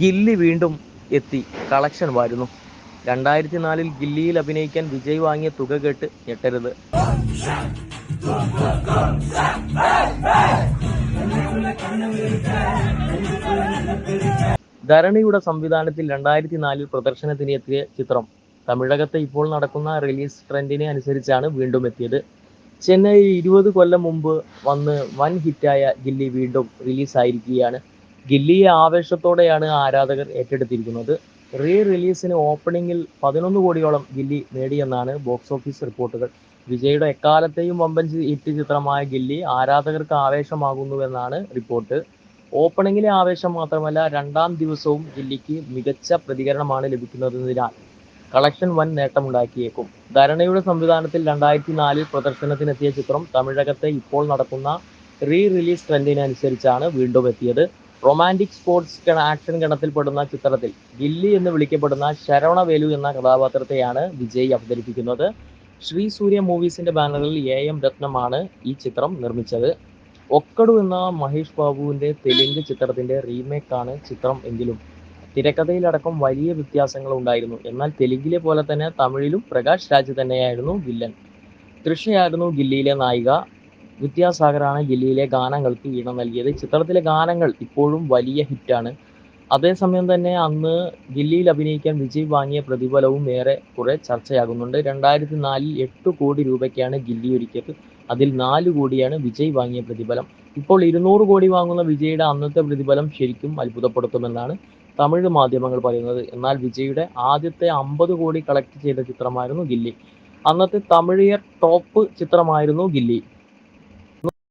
ഗില്ലി വീണ്ടും എത്തി. കളക്ഷൻ വാരുന്നു. രണ്ടായിരത്തി നാലിൽ ഗില്ലിയിൽ അഭിനയിക്കാൻ വിജയ് വാങ്ങിയ തുക കേട്ട് ഞെട്ടരുത്. ധരണിയുടെ സംവിധാനത്തിൽ രണ്ടായിരത്തി നാലിൽ പ്രദർശനത്തിന് എത്തിയ ചിത്രം. തമിഴകത്ത് ഇപ്പോൾ നടക്കുന്ന റിലീസ് ട്രെൻഡിനെ അനുസരിച്ചാണ് വീണ്ടും എത്തിയത്. ചെന്നൈ ഇരുപത് കൊല്ലം മുമ്പ് വന്ന് വൻ ഹിറ്റായ ഗില്ലി വീണ്ടും റിലീസായിരിക്കുകയാണ്. ഗില്ലിയെ ആവേശത്തോടെയാണ് ആരാധകർ ഏറ്റെടുത്തിരിക്കുന്നത്. റീ റിലീസിന് ഓപ്പണിംഗിൽ പതിനൊന്ന് കോടിയോളം ഗില്ലി നേടിയെന്നാണ് ബോക്സ് ഓഫീസ് റിപ്പോർട്ടുകൾ. വിജയുടെ എക്കാലത്തെയും വമ്പൻ ഇറ്റ് ചിത്രമായ ഗില്ലി ആരാധകർക്ക് ആവേശമാകുന്നുവെന്നാണ് റിപ്പോർട്ട്. ഓപ്പണിംഗിലെ ആവേശം മാത്രമല്ല രണ്ടാം ദിവസവും ഗില്ലിക്ക് മികച്ച പ്രതികരണമാണ് ലഭിക്കുന്നതിനാൽ കളക്ഷൻ വൻ നേട്ടമുണ്ടാക്കിയേക്കും. ധരണയുടെ സംവിധാനത്തിൽ രണ്ടായിരത്തി നാലിൽ പ്രദർശനത്തിനെത്തിയ ചിത്രം തമിഴകത്തെ ഇപ്പോൾ നടക്കുന്ന റീ റിലീസ് ട്രെൻഡിനനുസരിച്ചാണ് വീണ്ടും എത്തിയത്. റൊമാന്റിക് സ്പോർട്സ് ആക്ഷൻ ഗണത്തിൽപ്പെടുന്ന ചിത്രത്തിൽ ഗില്ലി എന്ന് വിളിക്കപ്പെടുന്ന ശരവണ വേലു എന്ന കഥാപാത്രത്തെയാണ് വിജയ് അവതരിപ്പിക്കുന്നത്. ശ്രീ സൂര്യ മൂവീസിന്റെ ബാനറിൽ എ എം രത്നമാണ് ഈ ചിത്രം നിർമ്മിച്ചത്. ഒക്കടു എന്ന മഹേഷ് ബാബുവിന്റെ തെലുങ്ക് ചിത്രത്തിന്റെ റീമേക്കാണ് ചിത്രം എങ്കിലും. തിരക്കഥയിലടക്കം വലിയ വ്യത്യാസങ്ങൾ ഉണ്ടായിരുന്നു. എന്നാൽ തെലുങ്കിലെ പോലെ തന്നെ തമിഴിലും പ്രകാശ് രാജ് തന്നെയായിരുന്നു വില്ലൻ. തൃഷയായിരുന്നു ഗില്ലിയിലെ നായിക. വിദ്യാസാഗറാണ് ഗില്ലിയിലെ ഗാനങ്ങൾക്ക് ഈണം നൽകിയത്. ചിത്രത്തിലെ ഗാനങ്ങൾ ഇപ്പോഴും വലിയ ഹിറ്റാണ്. അതേസമയം തന്നെ അന്ന് ഗില്ലിയിൽ അഭിനയിക്കാൻ വിജയ് വാങ്ങിയ പ്രതിഫലവും ഏറെ കുറെ ചർച്ചയാകുന്നുണ്ട്. രണ്ടായിരത്തി നാലിൽ എട്ട് കോടി രൂപയ്ക്കാണ് ഗില്ലി ഒരുക്കിയത്. അതിൽ നാല് കോടിയാണ് വിജയ് വാങ്ങിയ പ്രതിഫലം. ഇപ്പോൾ ഇരുന്നൂറ് കോടി വാങ്ങുന്ന വിജയുടെ അന്നത്തെ പ്രതിഫലം ശരിക്കും അത്ഭുതപ്പെടുത്തുമെന്നാണ് തമിഴ് മാധ്യമങ്ങൾ പറയുന്നത്. എന്നാൽ വിജയുടെ ആദ്യത്തെ അമ്പത് കോടി കളക്ട് ചെയ്ത ചിത്രമായിരുന്നു ഗില്ലി. അന്നത്തെ തമിഴിയർ ടോപ്പ് ചിത്രമായിരുന്നു ഗില്ലി.